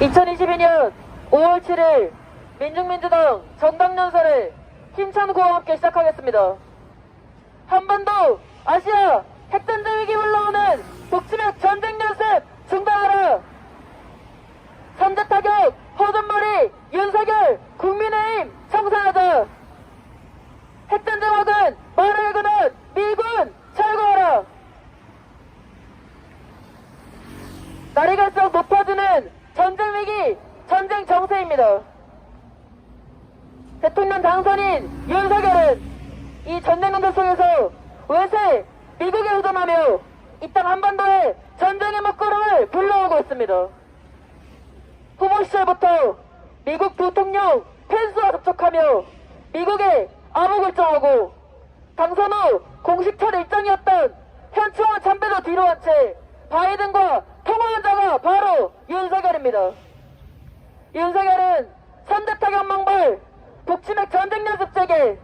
2022년 5월 7일 민중민주당 전당연설을 힘찬 구호와 함께 시작하겠습니다. 한반도 아시아 핵전쟁 위기 올라오는 북치맥 전쟁 연습 중단하라. 선제 타격 허전머리 윤석열 국민의힘 청산하자. 핵전쟁 확은 말을 그는 미군 철거하라. 날이 갈수록 높아지는 전쟁 위기, 정세입니다. 대통령 당선인 윤석열은 이 전쟁 강도 속에서 외세 미국에 의존하며 이 땅 한반도에 전쟁의 먹구름을 불러오고 있습니다. 후보 시절부터 미국 부통령 펜스와 접촉하며 미국에 암호 결정하고 당선 후 공식 첫 일정이었던 현충원 참배도 뒤로 한 채 바이든과 통화한 자가 바로 윤석열입니다. 윤석열은 선대타격 망발, 북치맥 전쟁 연습 재개,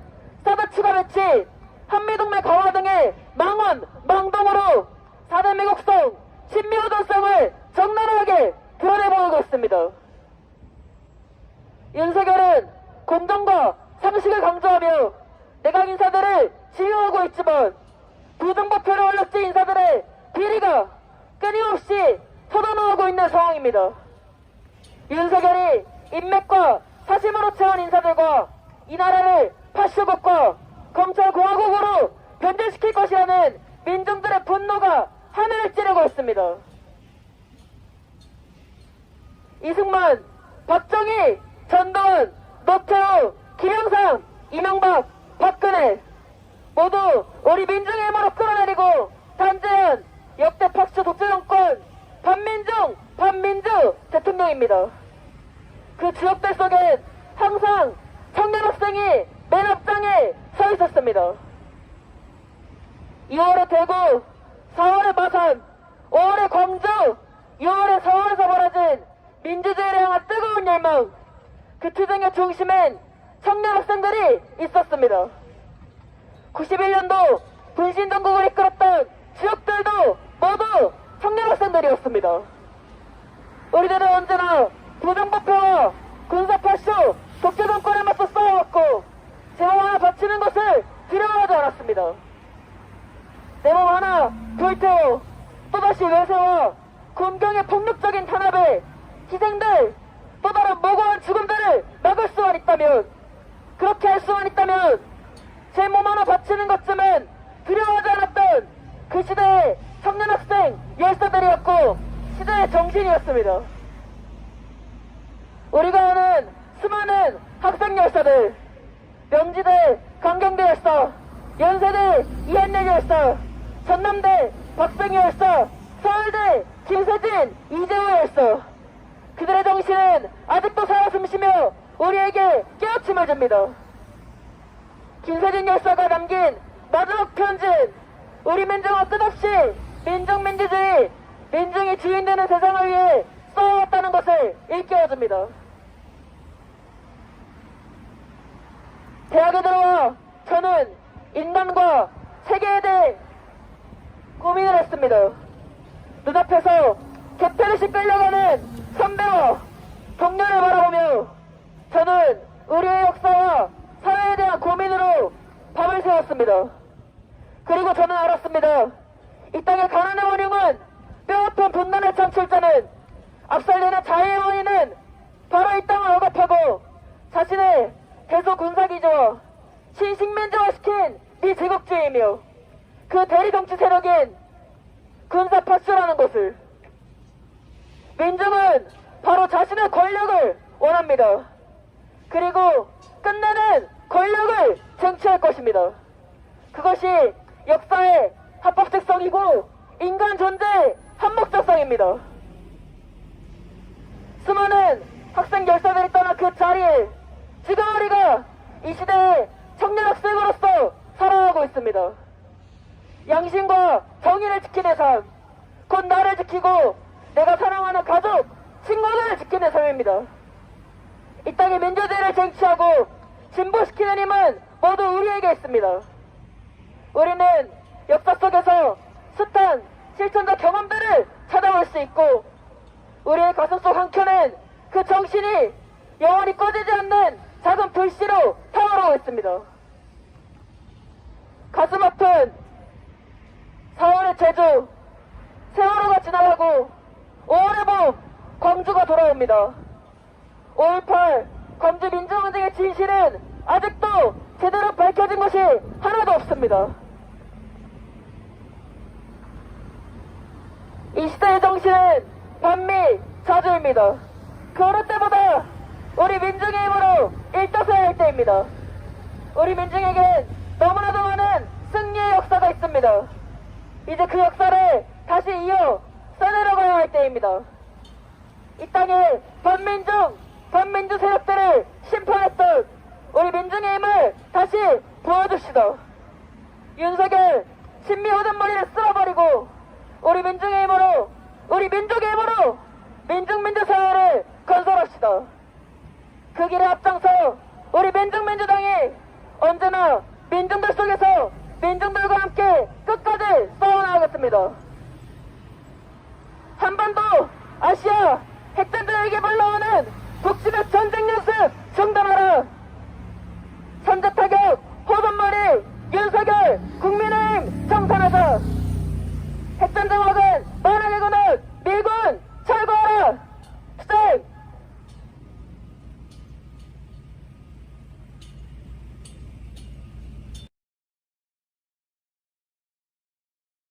사드 추가 배치, 한미동맹 강화 등의 망원, 망동으로 4대 미국성, 친미호전성을 적나라하게 드러내 보이고 있습니다. 윤석열은 공정과 상식을 강조하며 내각 인사들을 지휘하고 있지만 부정부패를 올렸지 인사들의 비리가 끊임없이 터져나오고 있는 상황입니다. 윤석열이 인맥과 사심으로 채운 인사들과 이 나라를 파쇼국과 검찰공화국으로 변절시킬 것이라는 민중들의 분노가 하늘을 찌르고 있습니다. 이승만, 박정희, 전두환, 노태우, 김영삼, 이명박, 박근혜 모두 우리 민중의 힘으로 끌어내리고 단재현 역대 박수 독재 정권 반민중 반민주 대통령입니다. 그 주역들 속엔 항상 청년 학생이 맨 앞장에 서 있었습니다. 2월에 대구, 4월에 마산, 5월에 광주, 6월에 서울에서 벌어진 민주주의를 향한 뜨거운 열망, 그 투쟁의 중심엔 청년 학생들이 있었습니다. 91년도 분신정국을 이끌었던 주역들도 모두 청년 학생들이었습니다. 우리들은 언제나 부정부패와 군사파쇼 독재 정권에 싸워왔고 제 몸 하나 바치는 것을 두려워하지 않았습니다. 내 몸 하나 불태워 또다시 외세와 군경의 폭력적인 탄압에 희생될 또 다른 무고한 죽음들을 막을 수만 있다면 그렇게 할 수만 있다면 제 몸 하나 바치는 것쯤은 두려워하지 않았던 그 시대의 청년 학생 열사들이었고 시대의 정신이었습니다. 우리가 아는 수많은 학생 열사들 명지대 강경대 열사 연세대 열사 전남대 열사 서울대 김세진 이재호 열사 그들의 정신은 아직도 살아 숨쉬며 우리에게 깨우침을 줍니다. 김세진 열사가 남긴 마지막 편지는 우리 민중은 끝없이 민중민주주의, 민중이 주인되는 세상을 위해 싸워왔다는 것을 일깨워줍니다. 대학에 들어와 저는 인간과 세계에 대해 고민을 했습니다. 눈앞에서 개패듯이 끌려가는 선배와 동료를 바라보며 저는 우리의 역사와 사회에 대한 고민으로 밤을 새웠습니다. 그리고 저는 알았습니다. 이 땅의 가난의 원흉은 뼈아픈 분단의 창출자는 압살리는 자유의 원인은 바로 이 땅을 억압하고 자신의 대소 군사기조와 신식민주화시킨 미 제국주의이며 그 대리정치 세력인 군사파쇼라는 것을 민중은 바로 자신의 권력을 원합니다. 그리고 끝내는 권력을 쟁취할 것입니다. 그것이 역사의 합법적성이고 인간 존재의 한목적성입니다. 수많은 학생 열사들이 떠난 그 자리에 지금 우리가 이 시대의 청년 학생으로서 살아가고 있습니다. 양심과 정의를 지키는 삶, 곧 나를 지키고 내가 사랑하는 가족, 친구들을 지키는 삶입니다. 이 땅의 민주주의를 쟁취하고 진보시키는 힘은 모두 우리에게 있습니다. 우리는 역사 속에서 숱한 실천적 경험들을 찾아볼 수 있고 우리의 가슴 속 한켠엔 그 정신이 영원히 꺼지지 않는 작은 불씨로 타오르고 있습니다. 가슴 아픈 4월의 제주, 세월호가 지나가고 5월의 봄, 광주가 돌아옵니다. 5.18 광주 민주항쟁의 진실은 아직도 제대로 밝혀진 것이 하나도 없습니다. 이 시대의 정신은 반미 자주입니다. 그 어느 때보다 우리 민중의 힘으로 일떠서야 할 때입니다. 우리 민중에겐 너무나도 많은 승리의 역사가 있습니다. 이제 그 역사를 다시 이어 써내려가야 할 때입니다. 이 땅에 반민중, 반민주 세력들을 심판했던 우리 민중의 힘을 다시 보여줍시다. 윤석열, 신미 호든 머리를 쓸어버리고 우리 민중의 힘으로, 우리 민족의 힘으로 민중민주 사회를 건설합시다. 그 길에 앞장서 우리 민중민주당이 언제나 민중들 속에서 민중들과 함께 끝까지 싸워나가겠습니다. 한반도 아시아 핵전쟁에게 불러